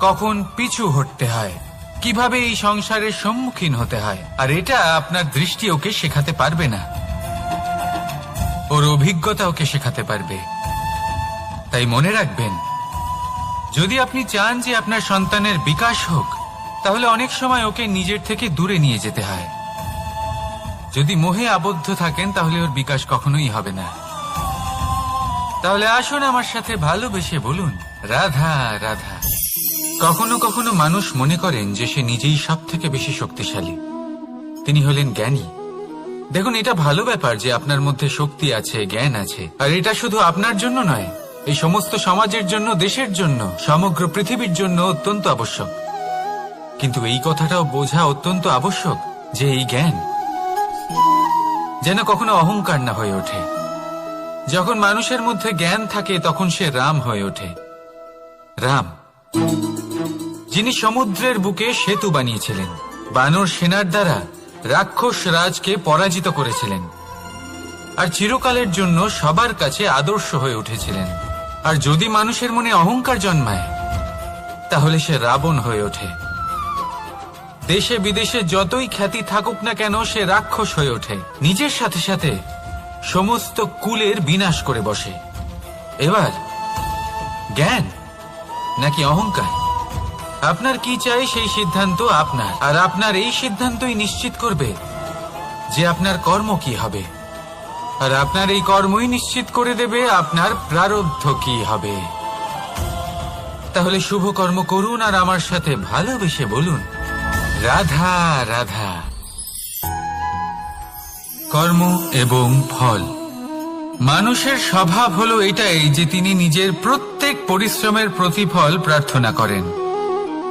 কখন পিছু হটতে হয়? কীভাবে এই সংসারের সম্মুখীন হতে হয়? আর এটা আপনার দৃষ্টি ওকে শেখাতে পারবে না। ওর অভিজ্ঞতা ওকে শেখাতে পারবে। তাই মনে রাখবেন, যদি আপনি চান যে আপনার সন্তানের বিকাশ হোক, তাহলে অনেক সময় ওকে নিজের থেকে দূরে নিয়ে যেতে হয়। যদি মোহে আবদ্ধ থাকেন, তাহলে ওর বিকাশ কখনোই হবে না। তাহলে আসুন আমার সাথে ভালোবেসে বলুন, রাধা রাধা। কখনো কখনো মানুষ মনে করেন যে সে নিজেই সব থেকে বেশি শক্তিশালী। তিনি হলেন জ্ঞানী। দেখুন, এটা ভালো ব্যাপার যে আপনার মধ্যে শক্তি আছে, জ্ঞান আছে। আর এটা শুধু আপনার জন্য নয়, এই সমস্ত সমাজের জন্য, দেশের জন্য, সমগ্র পৃথিবীর জন্য অত্যন্ত আবশ্যক। কিন্তু এই কথাটাও বোঝা অত্যন্ত আবশ্যক যে এই জ্ঞান যেন কখনো অহংকার না হয়ে ওঠে। যখন মানুষের মধ্যে জ্ঞান থাকে, তখন সে রাম হয়ে ওঠে। রাম। যিনি সমুদ্রের বুকে সেতু বানিয়েছিলেন। বানর সেনার দ্বারা রাক্ষস রাজকে পরাজিত করেছিলেন। আর চিরকালের জন্য সবার কাছে আদর্শ হয়ে উঠেছিলেন। আর যদি মানুষের মনে অহংকার জন্মায়, তাহলে সে রাবণ হয়ে ওঠে। দেশে বিদেশে যতই খ্যাতি থাকুক না কেন, সে রাক্ষস হয়ে ওঠে। নিজের সাথে সাথে সমস্ত কুলের বিনাশ করে বসে। এবার জ্ঞান নাকি অহংকার? আপনার কি চাই সেই সিদ্ধান্ত আপনার। আর আপনার এই সিদ্ধান্তই নিশ্চিত করবে যে আপনার কর্ম কি হবে। আর আপনার এই কর্মই নিশ্চিত করে দেবে আপনার প্রারব্ধ কি হবে। তাহলে শুভ কর্ম করুন আর আমার সাথে ভালোবেসে বলুন, রাধা রাধা। কর্ম এবং ফল। মানুষের স্বভাব হলো এটাই যে তিনি নিজের প্রত্যেক পরিশ্রমের প্রতিফল প্রার্থনা করেন।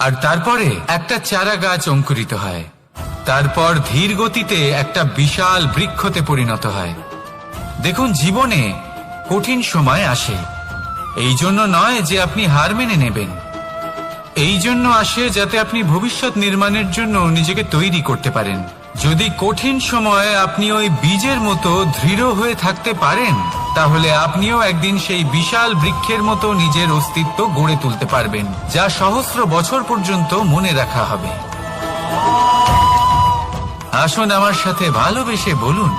আর তারপরে একটা চারা গাছ অঙ্কুরিত হয়। তারপর ধীর গতিতে একটা বিশাল বৃক্ষতে পরিণত হয়। দেখুন, জীবনে কঠিন সময় আসে। এই জন্য নয় যে আপনি হার মেনে নেবেন। এই জন্য আসে যাতে আপনি ভবিষ্যৎ নির্মাণের জন্য নিজেকে তৈরি করতে পারেন। যদি কঠিন সময়ে আপনি ওই বীজের মতো দৃঢ় হয়ে থাকতে পারেন, তাহলে আপনিও একদিন সেই বিশাল বৃক্ষের মতো নিজের অস্তিত্ব গড়ে তুলতে পারবেন, যা সহস্র বছর পর্যন্ত মনে রাখা হবে। আসুন আমার সাথে ভালোবেসে বলুন,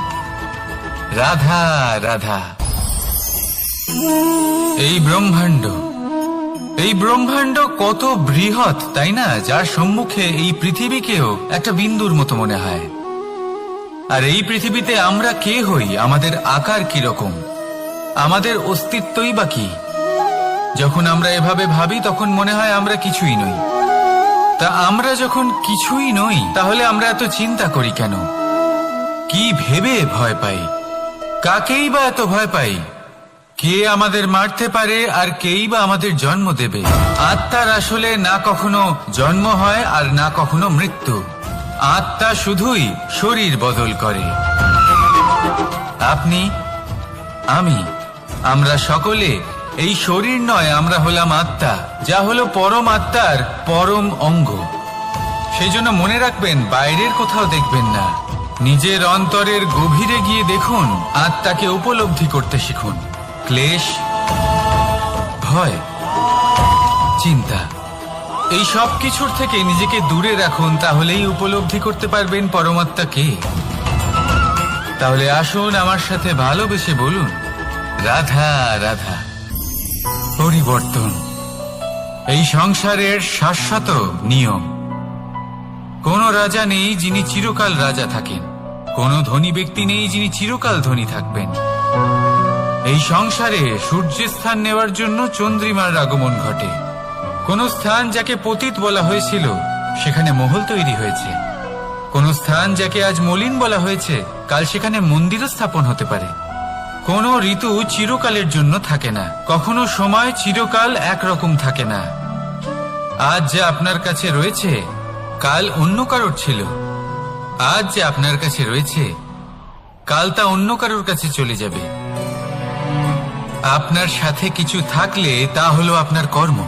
রাধা রাধা। এই ব্রহ্মাণ্ড এই ব্রহ্মাণ্ড কত বৃহৎ, তাই না? যার সম্মুখে এই পৃথিবীকেও একটা বিন্দুর মতো মনে হয়। আর এই পৃথিবীতে আমরা কে হই? আমাদের আকার কি রকম? আমাদের অস্তিত্বই বা কি? যখন আমরা এভাবে ভাবি, তখন মনে হয় আমরা কিছুই নই। তা আমরা যখন কিছুই নই, তাহলে আমরা এত চিন্তা করি কেন? কি ভেবে ভয় পাই? কাকেই বা এত ভয় পাই? কে আমাদের মারতে পারে আর কেই বা আমাদের জন্ম দেবে? আত্মার আসলে না কখনো জন্ম হয় আর না কখনো মৃত্যু। আত্মা শুধুই শরীর বদল করে। আপনি, আমি, আমরা সকলে এই শরীর নয়, আমরা হলাম আত্মা, যা হলো পরম আত্মার পরম অঙ্গ। সেই জন্য মনে রাখবেন, বাইরের কোথাও দেখবেন না। নিজের অন্তরের গভীরে গিয়ে দেখুন, আত্মাকে উপলব্ধি করতে শিখুন। ক্লেশ, ভয়, চিন্তা। এই সব কিছুর থেকে নিজেকে দূরে রাখুন, তাহলেই উপলব্ধি করতে পারবেন পরমাত্মা পরমাত্মাকে তাহলে আসুন আমার সাথে ভালোবেসে বলুন, রাধা রাধা, পরিবর্তন। এই সংসারের শাশ্বত নিয়ম। কোন রাজা নেই যিনি চিরকাল রাজা থাকেন। কোন ধনী ব্যক্তি নেই যিনি চিরকাল ধনী থাকবেন। এই সংসারে সূর্যের স্থান নেওয়ার জন্য চন্দ্রিমার আগমন ঘটে। কোন স্থান যাকে পতিত বলা হয়েছিল, সেখানে মহল তৈরি হয়েছে। কোন স্থান যাকে আজ মলিন বলা হয়েছে, কাল সেখানে মন্দিরও স্থাপন হতে পারে। কোন ঋতু চিরকালের জন্য থাকে না। কখনো সময় চিরকাল একরকম থাকে না। আজ যে আপনার কাছে রয়েছে, কাল অন্য কারোর ছিল। আজ যে আপনার কাছে রয়েছে, কাল তা অন্য কারোর কাছে চলে যাবে। আপনার সাথে কিছু থাকলে তা হলো আপনার কর্ম।